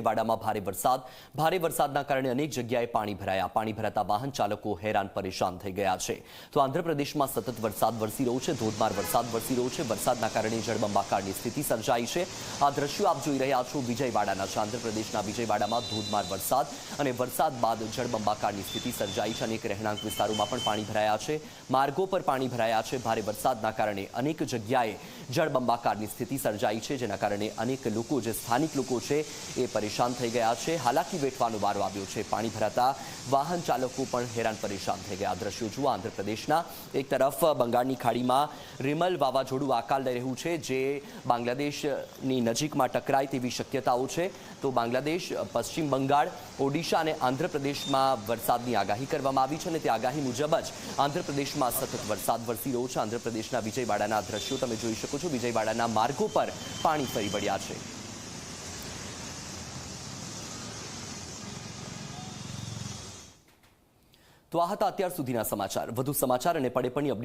વાડામાં ભારે વરસાદ. ભારે વરસાદના કારણે અનેક જગ્યાએ પાણી ભરાયા. પાણી ભરાતા વાહન ચાલકો હેરાન પરેશાન થઈ ગયા છે. તો આંધ્રપ્રદેશમાં સતત વરસાદ વરસી રહ્યો છે. ધોધમાર વરસાદ વરસી રહ્યો છે. વરસાદના કારણે જળબંબાકારની સ્થિતિ સર્જાઈ છે. આ દ્રશ્યો આપ જોઈ રહ્યા છો વિજયવાડાના છે. આંધ્રપ્રદેશના વિજયવાડામાં ધોધમાર વરસાદ અને વરસાદ બાદ જળબંબાકારની સ્થિતિ સર્જાઈ છે. અનેક રહેણાંક વિસ્તારોમાં પણ પાણી ભરાયા છે. માર્ગો પર પાણી ભરાયા છે. ભારે વરસાદના કારણે અનેક જગ્યાએ જળબંબાકારની સ્થિતિ સર્જાઈ છે. જેના કારણે અનેક લોકો, જે સ્થાનિક લોકો છે, એ પરેશાન થઈ ગયા છે. હાલાકી વેઠવાનો વારો આવ્યો છે. પાણી ભરાતા વાહન ચાલકો પણ હેરાન પરેશાન થઈ ગયા. દ્રશ્યો જુઓ, આંધ્રપ્રદેશના એક તરફ બંગાળની ખાડીમાં રિમલ વાવાઝોડું આકાર લઈ રહ્યું છે, જે બાંગ્લાદેશની નજીકમાં ટકરાય તેવી શક્યતાઓ છે. તો બાંગ્લાદેશ, પશ્ચિમ બંગાળ, ઓડિશા અને આંધ્રપ્રદેશમાં વરસાદની આગાહી કરવામાં આવી છે અને તે આગાહી મુજબ જ આંધ્રપ્રદેશમાં સતત વરસાદ વરસી રહ્યો છે. આંધ્રપ્રદેશના વિજયવાડાના દ્રશ્યો તમે જોઈ શકો છો. વિજયવાડાના માર્ગો પર પાણી ફરી વળ્યા છે. તો આ હતા અત્યાર સુધીના સમાચાર. વધુ સમાચાર અને પડે પણ